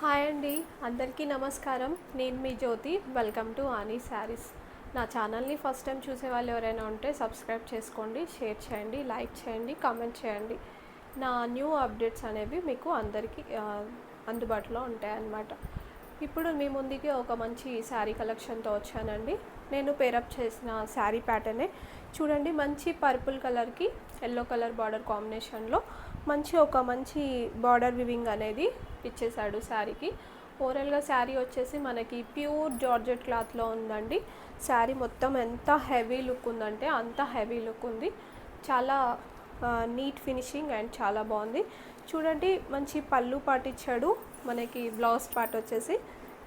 Hi అండి అందరికీ నమస్కారం. నేను మీ Jyothi. Welcome to Annie sarees నా ఛానల్ని ఫస్ట్ టైం చూసే వాళ్ళు ఎవరైనా ఉంటే సబ్స్క్రైబ్ చేసుకోండి షేర్ చేయండి లైక్ చేయండి కామెంట్ చేయండి. నా న్యూ అప్డేట్స్ అనేవి మీకు అందరికీ అందుబాటులో ఉంటాయన్నమాట. ఇప్పుడు మీ ముందుకి ఒక మంచి శారీ కలెక్షన్తో వచ్చానండి. నేను పేరప్ చేసిన శారీ ప్యాటర్నే. చూడండి మంచి పర్పుల్ కలర్కి ఎల్లో కలర్ బార్డర్ కాంబినేషన్లో మంచి ఒక మంచి బార్డర్ వివింగ్ అనేది ఇచ్చేసాడు శారీకి. ఓవరాల్గా శారీ వచ్చేసి మనకి ప్యూర్ జార్జెట్ క్లాత్లో ఉందండి. శారీ మొత్తం ఎంత హెవీ లుక్ ఉందంటే అంత హెవీ లుక్ ఉంది. చాలా నీట్ ఫినిషింగ్ అండ్ చాలా బాగుంది. చూడండి మంచి పళ్ళు పాటించాడు మనకి బ్లౌజ్ పార్ట్ వచ్చేసి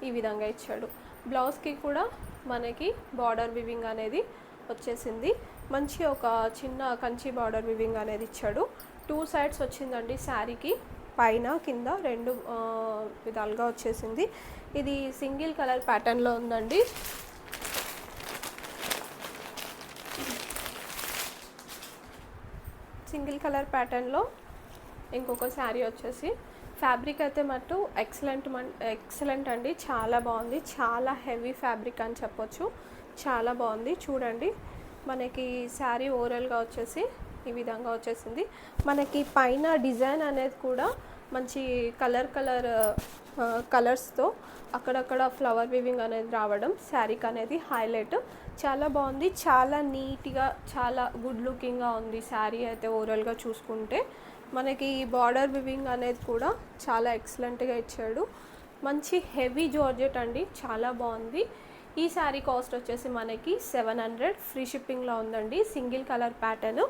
ఈ విధంగా ఇచ్చాడు. బ్లౌజ్కి కూడా మనకి బార్డర్ వివింగ్ అనేది వచ్చేసింది. మంచి ఒక చిన్న కంచి బార్డర్ వివింగ్ అనేది ఇచ్చాడు. టూ సైడ్స్ వచ్చిందండి శారీకి. పైన కింద రెండు విధాలుగా వచ్చేసింది. ఇది సింగిల్ కలర్ ప్యాటర్న్లో ఉందండి. సింగిల్ కలర్ ప్యాటర్న్లో ఇంకొక శారీ వచ్చేసి ఫ్యాబ్రిక్ అయితే మట్టు ఎక్సలెంట్ ఎక్సలెంట్ అండి. చాలా బాగుంది. చాలా హెవీ ఫ్యాబ్రిక్ అని చెప్పొచ్చు. చాలా బాగుంది. చూడండి. మనకి శారీ ఓవరాల్గా వచ్చేసి ఈ విధంగా వచ్చేసింది. మనకి పైన డిజైన్ అనేది కూడా మంచి కలర్ కలర్ కలర్స్తో అక్కడక్కడ ఫ్లవర్ వివింగ్ అనేది రావడం శారీకి అనేది హైలైట్. చాలా బాగుంది. చాలా నీట్గా చాలా గుడ్ లుకింగ్గా ఉంది శారీ అయితే ఓవరాల్గా చూసుకుంటే. మనకి ఈ బార్డర్ వివింగ్ అనేది కూడా చాలా ఎక్సలెంట్గా ఇచ్చాడు. మంచి హెవీ జార్జెట్ అండి చాలా బాగుంది. ఈ శారీ కాస్ట్ వచ్చేసి మనకి సెవెన్ హండ్రెడ్ ఫ్రీ షిప్పింగ్లో ఉందండి సింగిల్ కలర్ ప్యాటర్న్.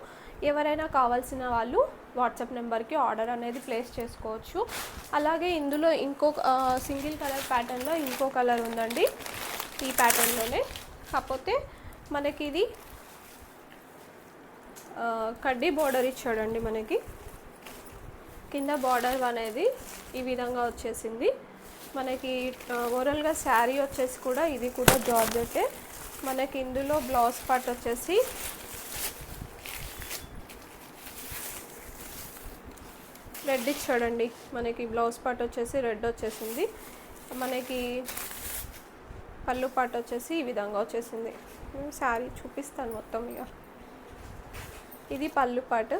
ఎవరైనా కావాల్సిన వాళ్ళు వాట్సాప్ నెంబర్కి ఆర్డర్ అనేది ప్లేస్ చేసుకోవచ్చు. అలాగే ఇందులో ఇంకో సింగిల్ కలర్ ప్యాటర్న్లో ఇంకో కలర్ ఉందండి ఈ ప్యాటర్న్లోనే. కాకపోతే మనకి ఇది కడ్డీ బార్డర్ ఇచ్చాడండి మనకి. కింద బార్డర్ అనేది ఈ విధంగా వచ్చేసింది. మనకి ఓవరాల్గా శారీ వచ్చేసి కూడా ఇది కూడా జార్జెటే. మనకి ఇందులో బ్లౌజ్ పార్ట్ వచ్చేసి రెడ్ ఇచ్చాడండి. మనకి బ్లౌజ్ పార్ట్ వచ్చేసి రెడ్ వచ్చేసింది. మనకి పళ్ళు పార్ట్ వచ్చేసి ఈ విధంగా వచ్చేసింది. శారీ చూపిస్తాను మొత్తం ఇక. ఇది పళ్ళు పార్ట్.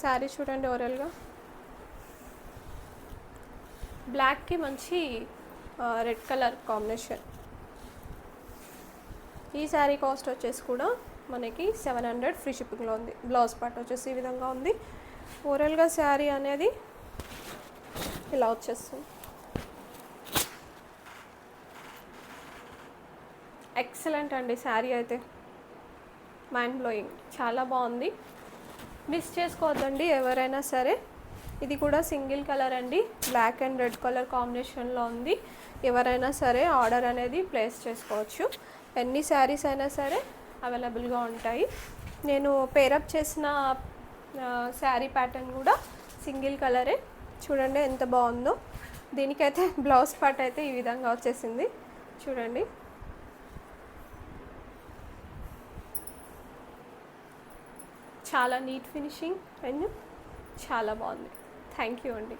శారీ చూడండి ఓవరాల్గా. బ్లాక్కి మంచి రెడ్ కలర్ కాంబినేషన్. ఈ శారీ కాస్ట్ వచ్చేసి కూడా మనకి సెవెన్ హండ్రెడ్ ఫ్రీ షిప్పింగ్లో ఉంది. బ్లౌజ్ పార్ట్ వచ్చేసి ఈ విధంగా ఉంది. ఓవరాల్గా శారీ అనేది ఇలా వచ్చేస్తుంది. ఎక్సలెంట్ అండి శారీ అయితే. మైండ్ బ్లోయింగ్ చాలా బాగుంది. మిస్ చేసుకోవద్దండి ఎవరైనా సరే. ఇది కూడా సింగిల్ కలర్ అండి. బ్లాక్ అండ్ రెడ్ కలర్ కాంబినేషన్లో ఉంది. ఎవరైనా సరే ఆర్డర్ అనేది ప్లేస్ చేసుకోవచ్చు. ఎన్ని శారీస్ అయినా సరే అవైలబుల్గా ఉంటాయి. నేను పేరప్ చేసిన శారీ ప్యాటర్న్ కూడా సింగిల్ కలరే. చూడండి ఎంత బాగుందో. దీనికైతే బ్లౌజ్ పార్ట్ అయితే ఈ విధంగా వచ్చేసింది. చూడండి. చాలా నీట్ ఫినిషింగ్ అండ్ చాలా బాగుంది. థ్యాంక్ యూ అండి.